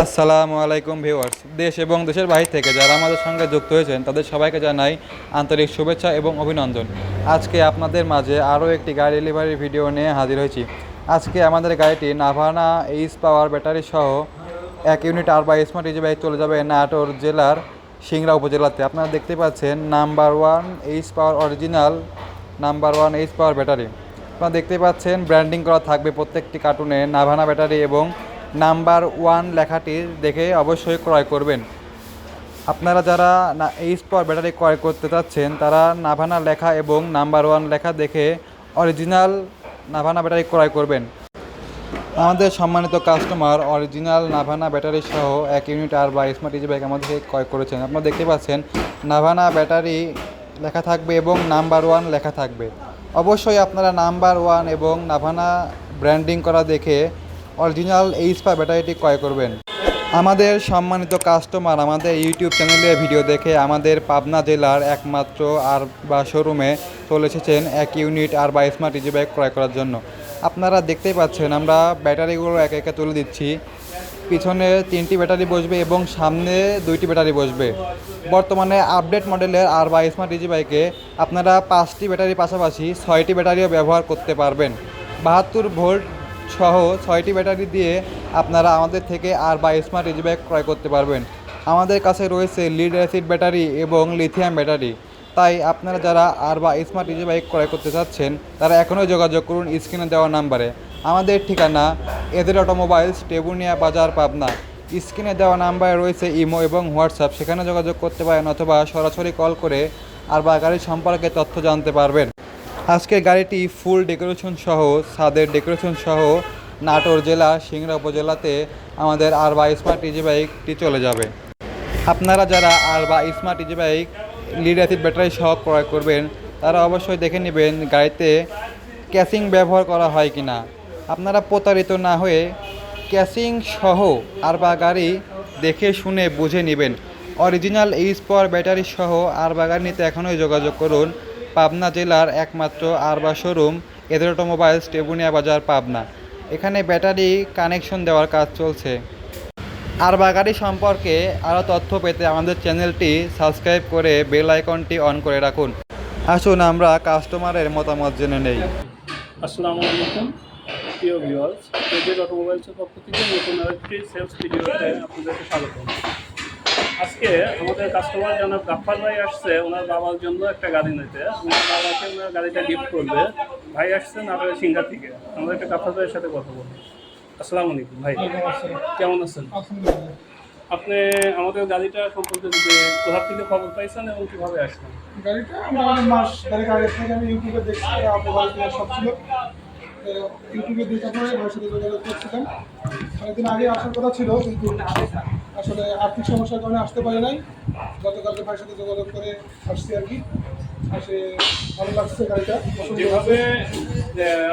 আসসালামু আলাইকুম ভিউয়ার্স। দেশ এবং দেশের বাইরে থেকে যারা আমাদের সঙ্গে যুক্ত হয়েছেন, তাদের সবাইকে জানাই আন্তরিক শুভেচ্ছা এবং অভিনন্দন। আজকে আপনাদের মাঝে আরও একটি গাড়ি ডেলিভারি ভিডিও নিয়ে হাজির হয়েছি। আজকে আমাদের গাড়িটি নাভানা এইচ পাওয়ার ব্যাটারি সহ এক ইউনিট আর বা স্মার্ট ইজি বাইক চলে যাবে নাটোর জেলার সিংড়া উপজেলাতে। আপনারা দেখতে পাচ্ছেন number one H power original number one H power battery আপনারা দেখতে পাচ্ছেন ব্র্যান্ডিং করা থাকবে প্রত্যেকটি কার্টুনে নাভানা ব্যাটারি এবং নাম্বার ওয়ান লেখাটি দেখে অবশ্যই ক্রয় করবেন। আপনারা যারা এই স্পর ব্যাটারি ক্রয় করতে চাচ্ছেন, তারা নাভানা লেখা এবং নাম্বার ওয়ান লেখা দেখে অরিজিনাল নাভানা ব্যাটারি ক্রয় করবেন। আমাদের সম্মানিত কাস্টমার অরিজিনাল নাভানা ব্যাটারি সহ এক ইউনিট আর বা স্মার্ট ইজি বাইক আমাদের ক্রয় করেছেন। আপনারা দেখতে পাচ্ছেন, নাভানা ব্যাটারি লেখা থাকবে এবং নাম্বার ওয়ান লেখা থাকবে। অবশ্যই আপনারা নাম্বার ওয়ান এবং নাভানা ব্র্যান্ডিং করা দেখে অরিজিনাল এইচপা ব্যাটারিটি ক্রয় করবেন। আমাদের সম্মানিত কাস্টমার আমাদের ইউটিউব চ্যানেলে ভিডিও দেখে আমাদের পাবনা জেলার একমাত্র আর বা শোরুমে চলে এসেছেন এক ইউনিট আর বা স্মার্ট ইজি বাইক ক্রয় করার জন্য। আপনারা দেখতেই পাচ্ছেন আমরা ব্যাটারিগুলো একে একে তুলে দিচ্ছি। পিছনে তিনটি ব্যাটারি বসবে এবং সামনে দুইটি ব্যাটারি বসবে। বর্তমানে আপডেট মডেলের আর বা স্মার্ট ইজি বাইকে আপনারা পাঁচটি ব্যাটারির পাশাপাশি ছয়টি ব্যাটারিও ব্যবহার করতে পারবেন। বাহাত্তর ভোল্ট সহ ছয়টি ব্যাটারি দিয়ে আপনারা আমাদের থেকে আর বা স্মার্ট ইজি বাইক ক্রয় করতে পারবেন। আমাদের কাছে রয়েছে লিড অ্যাসিড ব্যাটারি এবং লিথিয়াম ব্যাটারি। তাই আপনারা যারা আর বা স্মার্ট ইজি বাইক ক্রয় করতে চাচ্ছেন, তারা এখনই যোগাযোগ করুন স্ক্রিনে দেওয়া নাম্বারে। আমাদের ঠিকানা এদের অটোমোবাইলস, টেবুনিয়া বাজার, পাবনা। স্ক্রিনে দেওয়া নাম্বারে রয়েছে ইমো এবং হোয়াটসঅ্যাপ। সেখানে যোগাযোগ করতে পারেন অথবা সরাসরি কল করে আর বা গাড়ির সম্পর্কে তথ্য জানতে পারবেন। আজকের গাড়িটি ফুল ডেকোরেশন সহ, ছাদের ডেকোরেশন সহ নাটোর জেলা, সিংড়া উপজেলাতে আমাদের আর বা স্মার্ট ইজি বাইকটি চলে যাবে। আপনারা যারা আর বা smart easy bike, lead acid battery সহ ক্রয় করবেন, তারা অবশ্যই দেখে নেবেন গাড়িতে ক্যাসিং ব্যবহার করা হয় কি না আপনারা প্রতারিত না হয়ে ক্যাসিং সহ আর বা গাড়ি দেখে শুনে বুঝে নেবেন। অরিজিনাল এইচ ব্যাটারি সহ আর বা গাড়ি নিতে এখনই যোগাযোগ করুন। পাবনা জেলার একমাত্র আর বা শোরুম এদের অটোমোবাইলস টেবুনিয়া বাজার, পাবনা। এখানে ব্যাটারি কানেকশন দেওয়ার কাজ চলছে। আর বা গাড়ি সম্পর্কে আরও তথ্য পেতে আমাদের চ্যানেলটি সাবস্ক্রাইব করে বেল আইকনটি অন করে রাখুন। আসুন আমরা কাস্টমারের মতামত জেনে নেই। আসসালামু আলাইকুম, প্রিয় ভিউয়ার্স অটোমোবাইলসের পক্ষ থেকে নতুন আরেকটি সেলস আপনাদেরকে স্বাগত আজকে আমাদের কাস্টমার জনাব গাফফার ভাই আসছে ওনার বাবার জন্য একটা গাড়ি নিতে। ওনার বাবাকে ওনার গাড়িটা গিফট করবে। ভাই আসছেন আপনার সিঙ্গা থেকে। আমরা একটা গাফফার ভাইয়ের সাথে কথা বলব। আসসালামু আলাইকুম ভাই। কেমন আছেন? আপনি আমাদের গাড়িটা সম্পর্কে যদি কোথা থেকে খবর পাইছেন এবং কীভাবে আসলেন? গাড়িটা আমরা অনেক মাস তারিখ আগে থেকে আমি ইউটিউবে দেখছি সব ছিল। ইউটিউবে দেখে পরে সাথে যোগাযোগ করছিলাম। অনেকদিন আগে আসার কথা ছিল কিন্তু আসলে আর্থিক সমস্যার কারণে আসতে পারে নাই। গতকালকে ভাইয়ের সাথে যোগাযোগ করে আসছি আর কি। আসে ভালো লাগছে গাড়িটা। যেভাবে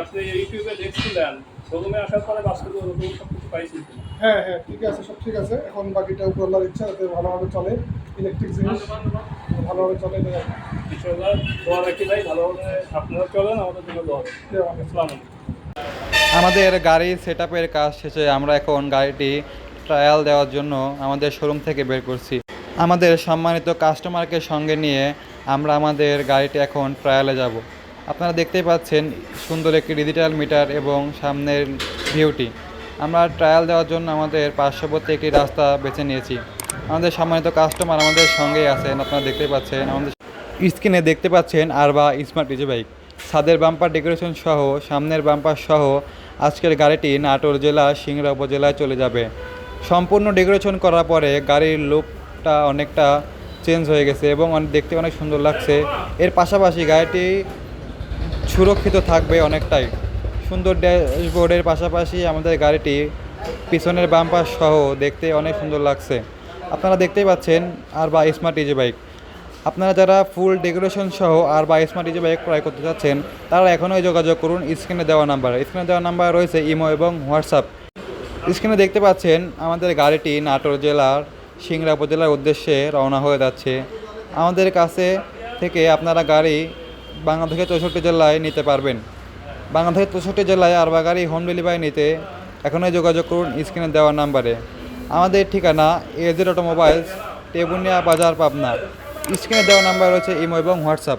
আপনি ইউটিউবে দেখছিলেন শোরুমে আসার পরে বাস্তবে ওরকম সব কিছু পাইছেন কিনা? হ্যাঁ হ্যাঁ ঠিক আছে সব ঠিক আছে। এখন বাকিটা উপর আল্লাহর ইচ্ছা যাতে ভালোভাবে চলে ইলেকট্রিক জিনিস। ভালোভাবে চলে এটাই আর কি। ইনশাআল্লাহ দোয়া রাখি ভাই ভালোভাবে আপনারা চলেন আমাদের জন্য দোয়া। আসসালামু আলাইকুম। আমাদের গাড়ি সেট আপের কাজ শেষে আমরা এখন গাড়িটি ট্রায়াল দেওয়ার জন্য আমাদের শোরুম থেকে বের করছি। আমাদের সম্মানিত কাস্টমারকে সঙ্গে নিয়ে আমরা আমাদের গাড়িটি এখন ট্রায়ালে যাব। আপনারা দেখতেই পাচ্ছেন সুন্দর একটি ডিজিটাল মিটার এবং সামনের ভিউটি আমরা ট্রায়াল দেওয়ার জন্য আমাদের পার্শ্ববর্তী একটি রাস্তা বেছে নিয়েছি। আমাদের সম্মানিত কাস্টমার আমাদের সঙ্গেই আছেন, আপনারা দেখতেই পাচ্ছেন। আমাদের স্ক্রিনে দেখতে পাচ্ছেন আর বা স্মার্ট ইজি বাইক ছাদের বাম্পার ডেকোরেশন সহ, সামনের বাম্পার সহ আজকের গাড়িটি নাটোর জেলা, সিংড়া উপজেলায় চলে যাবে। সম্পূর্ণ ডেকোরেশন করার পরে গাড়ির লুকটা অনেকটা চেঞ্জ হয়ে গেছে এবং অনেক দেখতে অনেক সুন্দর লাগছে। এর পাশাপাশি গাড়িটি সুরক্ষিত থাকবে অনেকটাই। সুন্দর ড্যাশবোর্ডের পাশাপাশি আমাদের গাড়িটি পিছনের বাম্পার সহ দেখতে অনেক সুন্দর লাগছে। আপনারা দেখতেই পাচ্ছেন আর বা স্মার্ট ইজি বাইক আপনারা যারা ফুল ডেকোরেশন সহ আর বা স্মার্ট ইজি বাইক ক্রয় করতে চাচ্ছেন, তারা এখনই যোগাযোগ করুন স্ক্রিনে দেওয়া নাম্বার স্ক্রিনে দেওয়া নাম্বার রয়েছে ইমো এবং হোয়াটসঅ্যাপ স্ক্রিনে দেখতে পাচ্ছেন আমাদের গাড়িটি নাটোর জেলার সিংড়া উপজেলার উদ্দেশ্যে রওনা হয়ে যাচ্ছে। আমাদের কাছে থেকে আপনারা গাড়ি বাংলাদেশের চৌষট্টি জেলায় নিতে পারবেন। বাংলাদেশের চৌষট্টি জেলায় আর বা গাড়ি হোম ডেলিভারি নিতে এখনই যোগাযোগ করুন স্ক্রিনে দেওয়া নাম্বারে। আমাদের ঠিকানা এজেড অটোমোবাইলস টেবুনিয়া বাজার, পাবনা। স্ক্রিনে দেওয়া নাম্বার রয়েছে ইমো এবং হোয়াটসঅ্যাপ।